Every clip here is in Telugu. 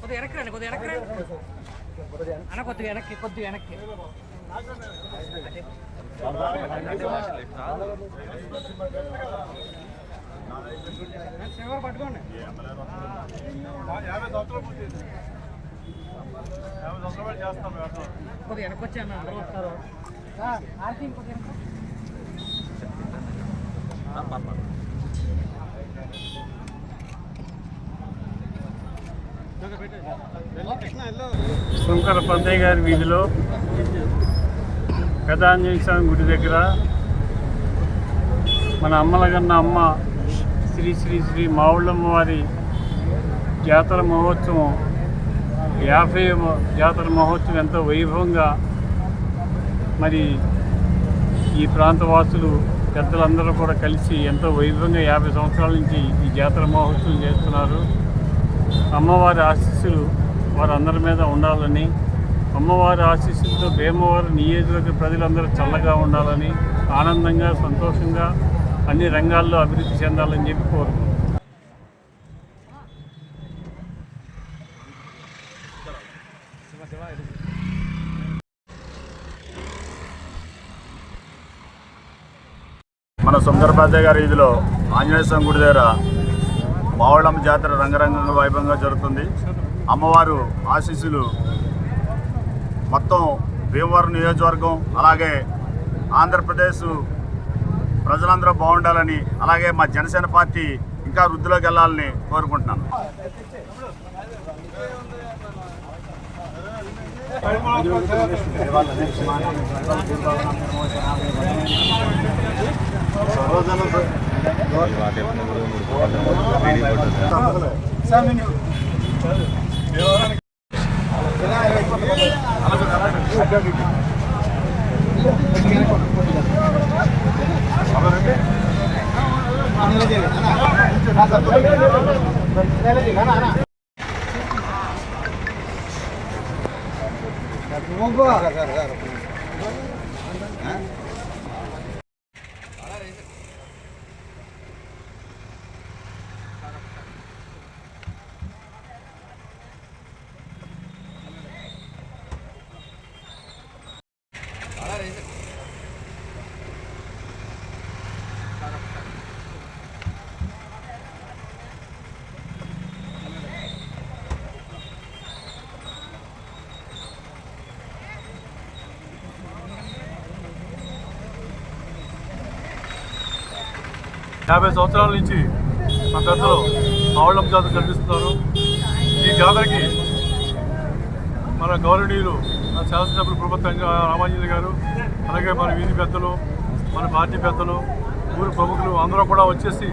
కొద్దిగా వెనక్కి రండి కొద్దిగా వెనక్కి రండి అన్న కొద్దిగా వెనక్కి కొద్దిగా వెనక్కి చివరి పట్టుకోండి యాభై సంవత్సరాలు పూర్తి యాభై సంవత్సరాలు చేస్తాం కొద్దిగా అందరూ వస్తారు కొద్దిగా శంకర పంతయ్య గారి వీధిలో పెదాంజలి స్వామి గుడి దగ్గర మన అమ్మలగన్న అమ్మ శ్రీ శ్రీ శ్రీ మావుళ్ళమ్మ వారి జాతర మహోత్సవం యాభై జాతర మహోత్సవం ఎంతో వైభవంగా మరి ఈ ప్రాంత వాసులు పెద్దలందరూ కూడా కలిసి ఎంతో వైభవంగా యాభై సంవత్సరాల నుంచి ఈ జాతర మహోత్సవం చేస్తున్నారు. అమ్మవారి ఆశీస్సులు వారందరి మీద ఉండాలని అమ్మవారి ఆశీస్సులతో భీమవారి నియోజకవర్గ ప్రజలందరూ చల్లగా ఉండాలని ఆనందంగా సంతోషంగా అన్ని రంగాల్లో అభివృద్ధి చెందాలని చెప్పి కోరుకుంటున్నాను మన సుందరపాదయ్య గారి వీధిలో ఆంజనేయ స్వామి గుడి దగ్గర మావళమ్మ జాతర రంగరంగంగా వైభవంగా జరుగుతుంది. అమ్మవారు ఆశీస్సులు మొత్తం భీమవరం నియోజకవర్గం అలాగే ఆంధ్రప్రదేశ్ ప్రజలందరూ బాగుండాలని అలాగే మా జనసేన పార్టీ ఇంకా వృద్ధిలోకి వెళ్ళాలని కోరుకుంటున్నాను. Vamos embora, cara. Hã? యాభై సంవత్సరాల నుంచి మా పెద్దలు మావళ్ళం జాతర జరిపిస్తున్నారు. ఈ జాతరకి మన గౌరవనీయులు మన శాసనసభ్యులు ప్రభుత్వంగా రామాంజలి గారు అలాగే మన వీధి పెద్దలు మన పార్టీ పెద్దలు ఊరు ప్రముఖులు అందరూ కూడా వచ్చేసి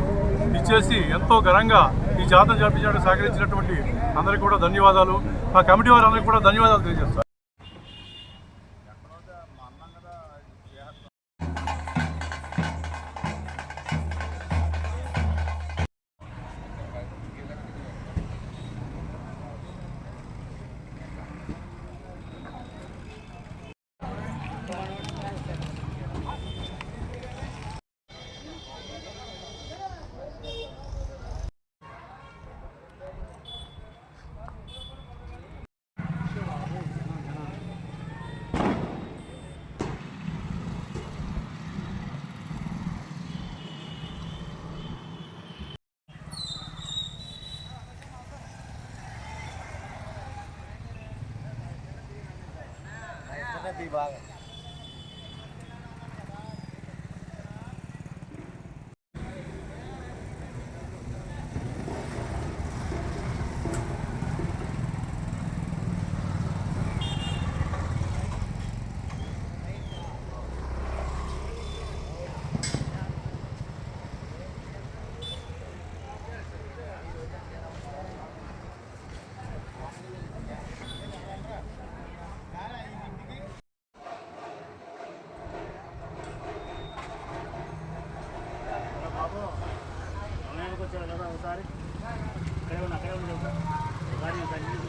ఇచ్చేసి ఎంతో ఘనంగా ఈ జాతర జరిపించడానికి సహకరించినటువంటి అందరికీ కూడా ధన్యవాదాలు. ఆ కమిటీ వారందరికీ కూడా ధన్యవాదాలు తెలియజేస్తాను திருப்பி வாங்க Thank you.